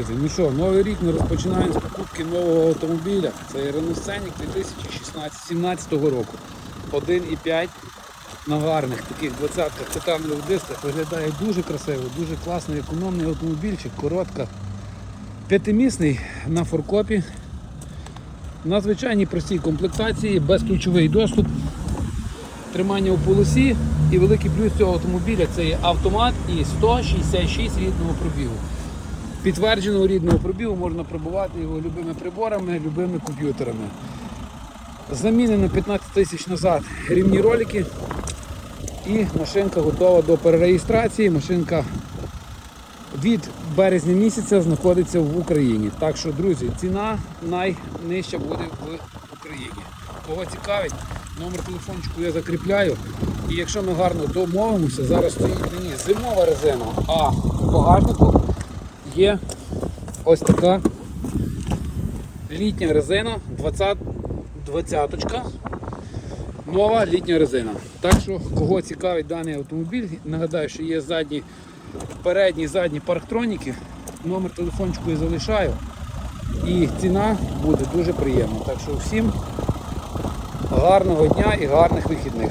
друзі, ну що, новий рік ми розпочинаємо з покупки нового автомобіля. Це Renault Scenic 2016 року. 1,5 на гарних таких 20-х титанових дисках. Виглядає дуже красиво, дуже класний, економний автомобільчик, коротка. П'ятимісний на форкопі. На звичайній простій комплектації, безключовий доступ, тримання у полосі. І великий плюс цього автомобіля це є автомат і 166 рідного пробігу. Підтвердженого рідного пробігу можна пробувати його любими приборами, любими комп'ютерами. Замінено 15 тисяч назад рівні ролики. І машинка готова до перереєстрації. Машинка від березня місяця знаходиться в Україні. Так що, друзі, ціна найнижча буде в Україні. Кого цікавить, номер телефончику я закріпляю. І якщо ми гарно домовимося, зараз стоїть мені зимова резина, а в багажнику є ось така літня резина 20 20 Нова літня резина. Так що, кого цікавить даний автомобіль, нагадаю, що є задні, передні задні парктроніки. Номер телефончику я залишаю. І ціна буде дуже приємна. Так що всім гарного дня і гарних вихідних.